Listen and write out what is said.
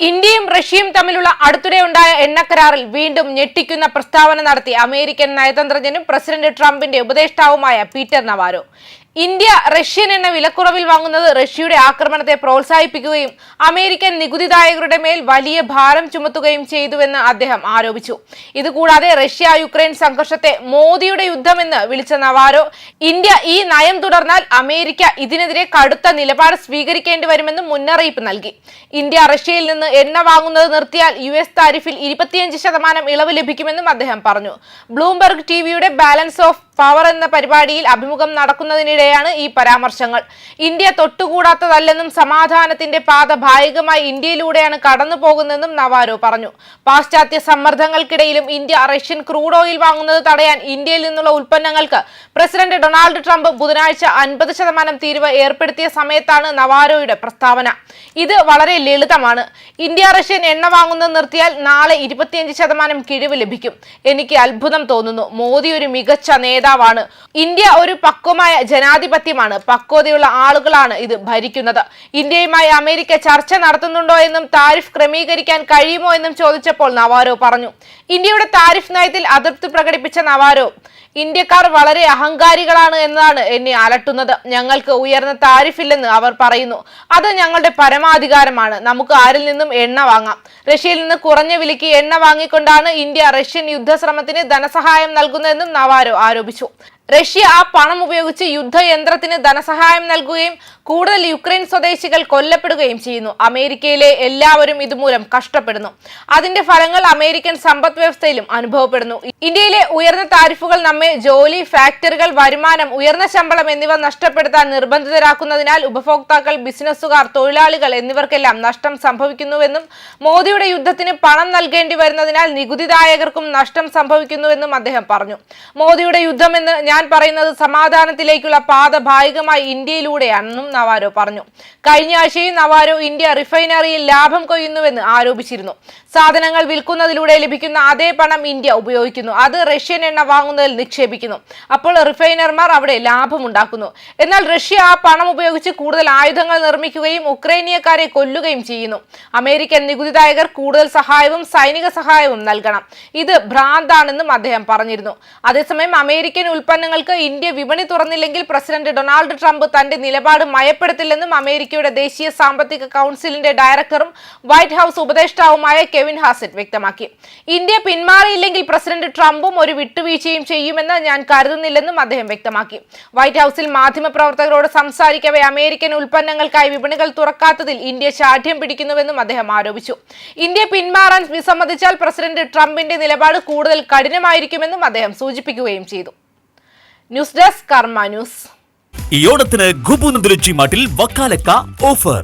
ഇന്ത്യയും റഷ്യയും തമ്മിലുള്ള അടുത്തിടെ ഉണ്ടായ എണ്ണക്കരാറിൽ വീണ്ടും ഞെട്ടിക്കുന്ന പ്രസ്താവന നടത്തി അമേരിക്കൻ നയതന്ത്രജ്ഞനും പ്രസിഡന്റ് ട്രംപിന്റെ ഉപദേഷ്ടാവുമായ പീറ്റർ നവാരോ. ഇന്ത്യ റഷ്യൻ എണ്ണ വിലക്കുറവിൽ വാങ്ങുന്നത് റഷ്യയുടെ ആക്രമണത്തെ പ്രോത്സാഹിപ്പിക്കുകയും അമേരിക്കൻ നികുതിദായകരുടെ മേൽ വലിയ ഭാരം ചുമത്തുകയും ചെയ്തുവെന്ന് അദ്ദേഹം ആരോപിച്ചു. ഇതുകൂടാതെ റഷ്യ യുക്രൈൻ സംഘർഷത്തെ മോദിയുടെ യുദ്ധമെന്ന് വിളിച്ച നവാരോ ഇന്ത്യ ഈ നയം തുടർന്നാൽ അമേരിക്ക ഇതിനെതിരെ കടുത്ത നിലപാട് സ്വീകരിക്കേണ്ടി വരുമെന്നും മുന്നറിയിപ്പ് നൽകി. ഇന്ത്യ റഷ്യയിൽ നിന്ന് എണ്ണ വാങ്ങുന്നത് നിർത്തിയാൽ യു എസ് താരിഫിൽ ഇരുപത്തിയഞ്ച് ശതമാനം ഇളവ് ലഭിക്കുമെന്നും അദ്ദേഹം പറഞ്ഞു. ബ്ലൂംബെർഗ് ടിവിയുടെ ബാലൻസ് ഓഫ് പവർ എന്ന പരിപാടിയിൽ അഭിമുഖം നടക്കുന്നതിനിടെയാണ് ഈ പരാമർശങ്ങൾ. ഇന്ത്യ തൊട്ടുകൂടാത്തതല്ലെന്നും സമാധാനത്തിന്റെ പാത ഭാഗികമായി ഇന്ത്യയിലൂടെയാണ് കടന്നു പോകുന്നതെന്നും നവാരോ പറഞ്ഞു. പാശ്ചാത്യ സമ്മർദ്ദങ്ങൾക്കിടയിലും ഇന്ത്യ റഷ്യൻ ക്രൂഡ് ഓയിൽ വാങ്ങുന്നത് തടയാൻ ഇന്ത്യയിൽ നിന്നുള്ള ഉൽപ്പന്നങ്ങൾക്ക് പ്രസിഡന്റ് ഡൊണാൾഡ് ട്രംപ് ബുധനാഴ്ച അൻപത് ശതമാനം തീരുവ ഏർപ്പെടുത്തിയ സമയത്താണ് നവാരോയുടെ പ്രസ്താവന. ഇത് വളരെ ലളിതമാണ്. ഇന്ത്യ റഷ്യൻ എണ്ണ വാങ്ങുന്നത് നിർത്തിയാൽ നാളെ ഇരുപത്തിയഞ്ച് ശതമാനം കിഴിവ് ലഭിക്കും. എനിക്ക് അത്ഭുതം തോന്നുന്നു. മോദി ഒരു മികച്ച നേതാവാണ്. ഇന്ത്യ ഒരു പക്വമായ ജനാധിപത്യമാണ്. പക്വതയുള്ള ആളുകളാണ് ഇത് ഭരിക്കുന്നത്. ഇന്ത്യയുമായി അമേരിക്ക ചർച്ച നടത്തുന്നുണ്ടോ എന്നും താരിഫ് ക്രമീകരിക്കാൻ കഴിയുമോ എന്നും ചോദിച്ചപ്പോൾ നവാരോ പറഞ്ഞു ഇന്ത്യയുടെ താരിഫ് നയത്തിൽ അതൃപ്തി പ്രകടിപ്പിച്ച നവാരോ ഇന്ത്യക്കാർ വളരെ അഹങ്കാരികളാണ് എന്നാണ് എന്നെ അലട്ടുന്നത്. ഞങ്ങൾക്ക് ഉയർന്ന താരിഫില്ലെന്ന് അവർ പറയുന്നു. അത് ഞങ്ങളുടെ പരമാധികാരമാണ്. നമുക്ക് ആരിൽ നിന്നും എണ്ണ വാങ്ങാം. റഷ്യയിൽ നിന്ന് കുറഞ്ഞ വിലയ്ക്ക് എണ്ണ വാങ്ങിക്കൊണ്ടാണ് ഇന്ത്യ റഷ്യൻ യുദ്ധശ്രമത്തിന് ധനസഹായം നൽകുന്നതെന്നും നവാരോ ആരോപിച്ചു. റഷ്യ ആ പണം ഉപയോഗിച്ച് യുദ്ധയന്ത്രത്തിന് ധനസഹായം നൽകുകയും കൂടുതൽ യുക്രൈൻ സ്വദേശികൾ കൊല്ലപ്പെടുകയും ചെയ്യുന്നു. അമേരിക്കയിലെ എല്ലാവരും ഇതുമൂലം കഷ്ടപ്പെടുന്നു. അതിന്റെ ഫലങ്ങൾ അമേരിക്കൻ സമ്പദ് വ്യവസ്ഥയിലും അനുഭവപ്പെടുന്നു. ഇന്ത്യയിലെ ഉയർന്ന താരിഫുകൾ നമ്മെ ജോലി ഫാക്ടറികൾ വരുമാനം ഉയർന്ന ശമ്പളം എന്നിവ നഷ്ടപ്പെടുത്താൻ നിർബന്ധിതരാക്കുന്നതിനാൽ ഉപഭോക്താക്കൾ ബിസിനസ്സുകാർ തൊഴിലാളികൾ എന്നിവർക്കെല്ലാം നഷ്ടം സംഭവിക്കുന്നുവെന്നും മോദിയുടെ യുദ്ധത്തിന് പണം നൽകേണ്ടി വരുന്നതിനാൽ നികുതിദായകർക്കും നഷ്ടം സംഭവിക്കുന്നുവെന്നും അദ്ദേഹം പറഞ്ഞു. മോദിയുടെ യുദ്ധമെന്ന് ഞാൻ പറയുന്നത് സമാധാനത്തിലേക്കുള്ള പാത ഭാഗികമായി ഇന്ത്യയിലൂടെയാണെന്നും നവാരോ പറഞ്ഞു. കഴിഞ്ഞ ആഴ്ചയും നവാരോ ഇന്ത്യ റിഫൈനറിയിൽ ലാഭം കൊയ്യുന്നുവെന്ന് ആരോപിച്ചിരുന്നു. സാധനങ്ങൾ വിൽക്കുന്നതിലൂടെ ലഭിക്കുന്ന അതേ പണം ഇന്ത്യ ഉപയോഗിക്കുന്നു. അത് റഷ്യൻ എണ്ണ വാങ്ങുന്നതിൽ നിക്ഷേപിക്കുന്നു. അപ്പോൾ റിഫൈനർമാർ അവിടെ ലാഭമുണ്ടാക്കുന്നു. എന്നാൽ റഷ്യ ആ പണം ഉപയോഗിച്ച് കൂടുതൽ ആയുധങ്ങൾ നിർമ്മിക്കുകയും ഉക്രൈനിയക്കാരെ കൊല്ലുകയും ചെയ്യുന്നു. അമേരിക്കൻ നികുതിദായകർ കൂടുതൽ സഹായവും സൈനിക സഹായവും നൽകണം. ഇത് ഭ്രാന്താണെന്നും അദ്ദേഹം പറഞ്ഞിരുന്നു. അതേസമയം അമേരിക്കൻ ഉൽപ്പന്നങ്ങൾക്ക് ഇന്ത്യ വിപണി തുറന്നില്ലെങ്കിൽ പ്രസിഡന്റ് ഡൊണാൾഡ് ട്രംപ് തന്റെ നിലപാട് മയപ്പെടുത്തില്ലെന്നും അമേരിക്കയുടെ ദേശീയ സാമ്പത്തിക കൗൺസിലിന്റെ ഡയറക്ടറും വൈറ്റ് ഹൌസ് ഉപദേഷ്ടാവുമായ കെവിൻ ഹാസറ്റ് വ്യക്തമാക്കി. ഇന്ത്യ പിന്മാറിയില്ലെങ്കിൽ പ്രസിഡന്റ് ട്രംപും ഒരു വിട്ടുവീഴ്ചയും ചെയ്യുമെന്ന് ഞാൻ കരുതുന്നില്ലെന്നും അദ്ദേഹം വ്യക്തമാക്കി. വൈറ്റ് ഹൌസിൽ മാധ്യമപ്രവർത്തകരോട് സംസാരിക്കവേ അമേരിക്കൻ ഉൽപ്പന്നങ്ങൾക്കായി വിപണികൾ തുറക്കാത്തതിൽ ഇന്ത്യ ശാഠ്യം പിടിക്കുന്നുവെന്നും അദ്ദേഹം ആരോപിച്ചു. ഇന്ത്യ പിന്മാറാൻ വിസമ്മതിച്ചാൽ പ്രസിഡന്റ് ട്രംപിന്റെ നിലപാട് കൂടുതൽ കഠിനമായിരിക്കുമെന്നും അദ്ദേഹം സൂചിപ്പിക്കുകയും ചെയ്തു. News desk Karma news. ഈ ഓണത്തിന് ഗുബുനന്ദുരുച്ചി മാട്ടിൽ വക്കാലക്ക ഓഫർ.